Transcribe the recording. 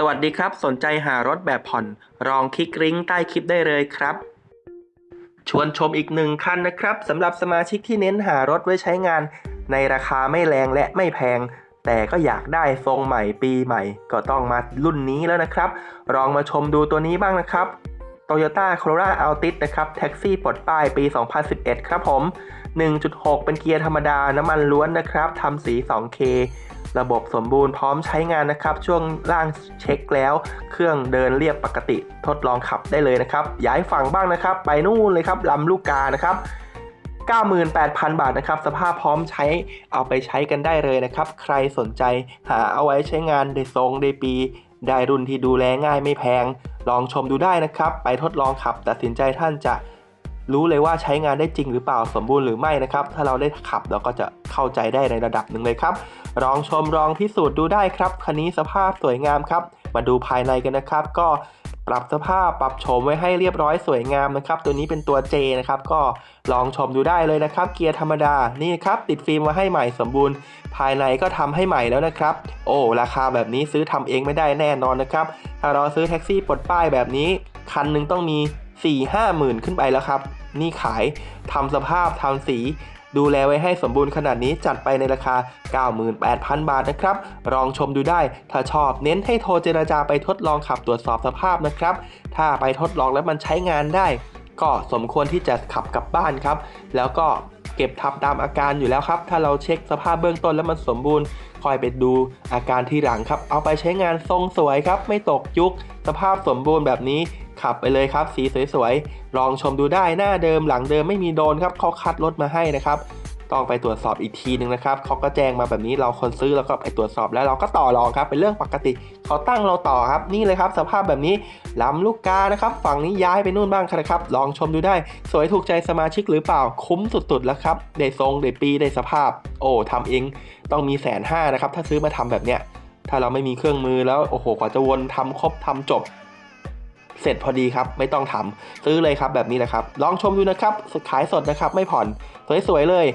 สวัสดีครับ สนใจหารถแบบผ่อนลองคลิกลิงก์ใต้คลิปได้เลยครับ ชวนชมอีกหนึ่งคันนะครับสำหรับสมาชิกที่เน้นหารถไว้ใช้งาน ในราคาไม่แรงและไม่แพง แต่ก็อยากได้ทรงใหม่ปีใหม่ ก็ต้องมารุ่นนี้แล้วนะครับ ลองมาชมดูตัวนี้บ้างนะครับ Toyota Corolla Altis นะครับแท็กซี่ปลดป้ายปี 2011 ครับผม 1.6 เป็นเกียร์ธรรมดาน้ำมันล้วนนะครับทำสี 2K ระบบสมบูรณ์พร้อมใช้งานนะครับ ช่วงล่างเช็คแล้ว เครื่องเดินเรียบปกติทดลองขับได้เลยนะครับ ย้ายฝั่งบ้างนะครับ ไปนู่นเลยครับลำลูกกานะครับ98,000 บาทนะครับ สภาพพร้อมใช้เอาไปใช้กันได้เลยนะครับ ใครสนใจหาเอาไว้ใช้งานได้ทรงได้ปี ได้รุ่นที่ดูแลง่ายไม่แพง ลองชมดูได้นะครับ ไปทดลองขับตัดสินใจท่านจะรู้เลยว่าใช้งานได้จริงหรือเปล่าสมบูรณ์หรือไม่นะครับ ถ้าเราได้ขับเราก็จะเข้าใจได้ในระดับหนึ่งเลยครับ ลองชมลองพิสูจน์ดูได้ครับ คันนี้สภาพสวยงามครับ มาดูภายในกันนะครับ ก็ปรับสภาพปรับโฉมไว้ให้เรียบร้อยสวยงามนะครับ ตัวนี้เป็นตัว J นะครับ ก็ลองชมดูได้เลยนะครับ เกียร์ธรรมดา นี่ครับติดฟิล์มมาให้ใหม่สมบูรณ์ ภายในก็ทำให้ใหม่แล้วนะครับ โอ้ ราคาแบบนี้ซื้อทำเองไม่ได้แน่นอนนะครับ ถ้าเราซื้อแท็กซี่ปลดป้ายแบบนี้ คันหนึ่งต้องมี4 5หมื่นขึ้นไปแล้วครับ นี่ขายทำสภาพทำสี ดูแลไว้ให้สมบูรณ์ขนาดนี้จัดไปในราคา 98,000 บาทนะครับ ลองชมดูได้ ถ้าชอบเน้นให้โทรเจราจาไปทดลองขับตรวจสอบสภาพนะครับ ถ้าไปทดลองแล้วมันใช้งานได้ ก็สมควรที่จะขับกลับบ้านครับ แล้วก็เก็บทับตามอาการอยู่แล้วครับ ถ้าเราเช็คสภาพเบื้องต้นแล้วมันสมบูรณ์คอยไปดูอาการที่หลังครับ เอาไปใช้งานทรงสวยครับ ไม่ตกยุค สภาพสมบูรณ์แบบนี้ ขับไปเลยครับ สีสวยๆ ลองชมดูได้หน้าเดิมหลังเดิมไม่มีโดนครับเขาคัดรถมาให้นะครับต้องไปตรวจสอบอีกทีหนึ่งนะครับเขาก็แจ้งมาแบบนี้เราคนซื้อแล้วก็ไปตรวจสอบแล้วเราก็ต่อรองครับเป็นเรื่องปกติเขาตั้งเราต่อครับนี่เลยครับ สภาพแบบนี้ลำลูกกานะครับ ฝั่งนี้ย้ายไปนู่นบ้างครับ ลองชมดูได้ สวยถูกใจสมาชิกหรือเปล่าคุ้มสุดๆแล้วครับได้ทรงได้ปีได้สภาพ โอ้ทำเองต้องมีแสนห้านะครับถ้าซื้อมาทำแบบเนี้ยถ้าเราไม่มีเครื่องมือแล้วโอ้โหกว่าจะวนทำครบทำจบ เสร็จพอดีครับ ไม่ต้องทำซื้อเลยครับแบบนี้นะครับ ลองชมดูนะครับขายสดนะครับ ไม่ผ่อนสวยๆเลย